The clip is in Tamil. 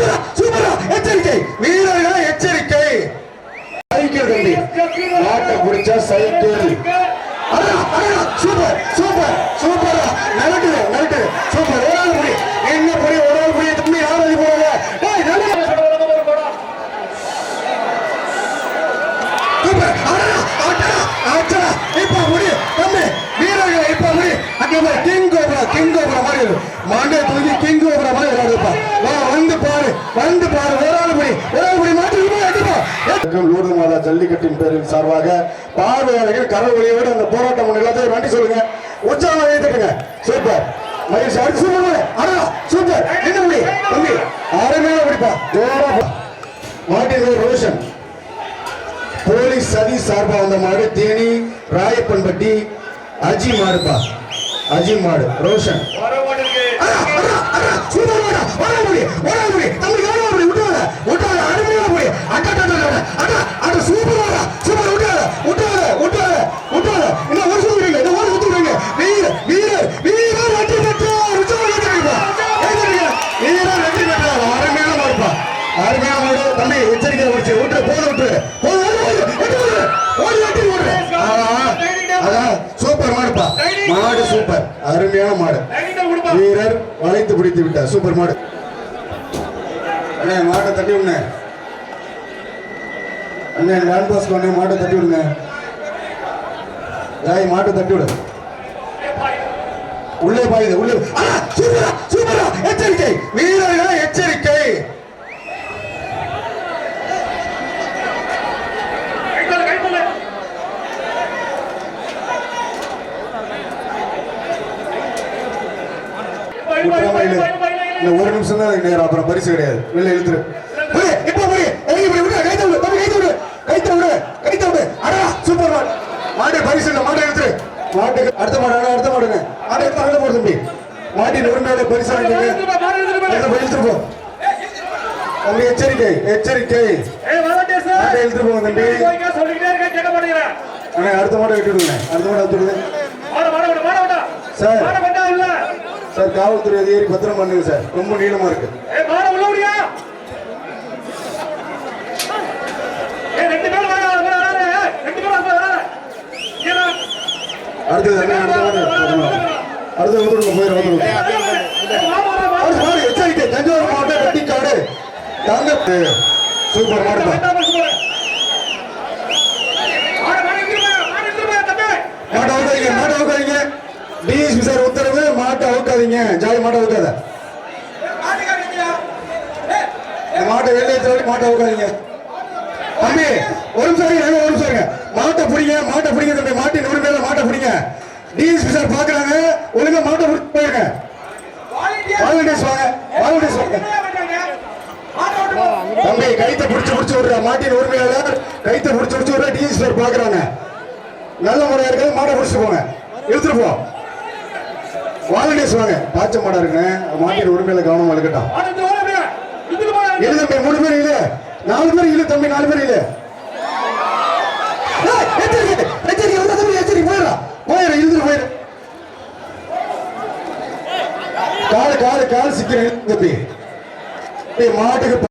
சூப்பரா சூப்பரா எச்சரிக்கை. வீரர்கள் எச்சரிக்கை. சைக்கிள் தம்பி மாட்டை பிடிச்சா சைக்கிள். சூப்பர் சூப்பர் சூப்பரா. மிரட்டுது மிரட்டுது சூப்பர். ஒரு ஆள் புடி என்ன புடி ஒரு ஆள் புடி தம்பி யாரும் அது போறாங்க சூப்பர். அடடா அடடா இப்ப முடி தம்பி வீரர்கள் இப்ப முடி அங்க கிங் கோபுரா கிங் கோபுரா மாதிரி மாண்டே தூக்கி கிங் கோபுரா மாதிரி வந்து பாரு ஒரு ஆள் முடி ஒரு ஆள் போய் அடிப்பா லூர்து மாதா ஜல்லிக்கட்டின் பேரின் சார்பாக பார்வையாளர்கள் கரவொலியோடு அந்த போராட்டம் ஒண்ணு எல்லாத்தையும் வண்டி சொல்லுங்க. உற்சாகம் ஏத்துக்குங்க சூப்பர். மகேஷ் அடுத்து சூப்பர் அடடா சூப்பர். என்ன முடி தம்பி அருமையான பிடிப்பா ஜோரா. மாட்டின் ரோஷன். போலீஸ் சதி சார்பா வந்த மாடு தேனி ராயப்பன்பட்டி அஜி மாடுப்பா. அஜி மாடு ரோஷன். சூப்பர் மாடா, போது ஓடு, வெட்டி சூப்பர் மாடுப்பா. மாடு சூப்பர். அருமையான மாடு. வீரர் வளைத்து பிடித்து விட்டார். சூப்பர் மாடு. அண்ணே மாட்டை தட்டி விடுங்க. அண்ணே மாட்டை தட்டி விடுங்க. ஜாய் மாட்டை தட்டி விடு. உள்ளே பாயுது உள்ளே. சூப்பரா. எச்சரிக்கை. வீரர்கள் எச்சரிக்கை. ஒரு நிமிஷம் தான் நேரம் அப்புறம் பரிசு கிடையாது. வெளில இழுத்துரு. போய், இப்போ போய் இறங்கி போய் விடு கைத்த விடு தம்பி கைத்த விடு. கைத்த விடு கைத்த விடு. அடா சூப்பர் மாடு. மாடு பரிசு இல்லை மாட்டை இழுத்துரு. மாட்டுக்கு அடுத்த மாடு அடா, அடுத்த மாடுங்க மாட்டை எடுத்து அங்கே போடு தம்பி. மாட்டின் உரிமையாளர் பரிசு போ. தம்பி எச்சரிக்கை எச்சரிக்கை. மாட்டை இழுத்துரு போங்க தம்பி. அடுத்த மாடை வெட்டி விடுங்க அடுத்த மாடை. வெட்டி விடுங்க சார் சார் காவல்துறை அதிகாரி பத்திரம் பண்ணுங்க சார். ரொம்ப நீளமா இருக்கு. அடுத்தது வந்துருங்க வந்துருங்க தஞ்சாவூர் மாவட்டம் வெட்டிக்காடு தங்க சூப்பர் மாடுப்பா மாட்டை அவுக்காதீங்க டிஎஸ்பி சார் உத்தரவு மாட்டை அவுக்காதீங்க. ஜாதி மாட்டை அவுக்காத. இந்த மாட்டை வெளியே தள்ளி மாட்டை அவுக்காதீங்க. தம்பி ஒரு நிமிஷம் ஒரு நிமிஷம் மாட்டை பிடிங்க மாட்டை பிடிங்க தம்பி. மாட்டின் உரிமையில மாட்டை பிடிங்க. டிஎஸ்பி சார் பாக்குறாங்க. ஒழுங்கா மாட்டை பிடிச்சி போயிருங்க. வாலண்டியர்ஸ் வாங்க வாலண்டியர்ஸ் வாங்க. தம்பி கைத்தை பிடிச்சு பிடிச்சு விடுற. மாட்டின் உரிமையாளர் கைத்தை பிடிச்சு பிடிச்சு விடுற. டிஎஸ்பி சார் பாக்குறாங்க. நல்ல முறையா இருக்குது மாட்டை புடிச்சு போங்க. எடுத்துட்டு போ. வாலண்டியர்ஸ் வாங்க பாய்ச்ச மாடா இருக்குங்க மாட்டின் உரிமையில கவனம் இருக்கட்டும் இல்ல தம்பி மூணு பேர் இல்ல நாலு பேர் இல்ல தம்பி நாலு பேர் இல்ல எச்சரிக்கை எச்சரிக்கை வந்தா தம்பி எச்சரிக்கை போயிடா போயிடு இழுத்துட்டு போயிடு. காலு காலு கால் சிக்கிறேன் தம்பி. டேய், மாட்டுக்கு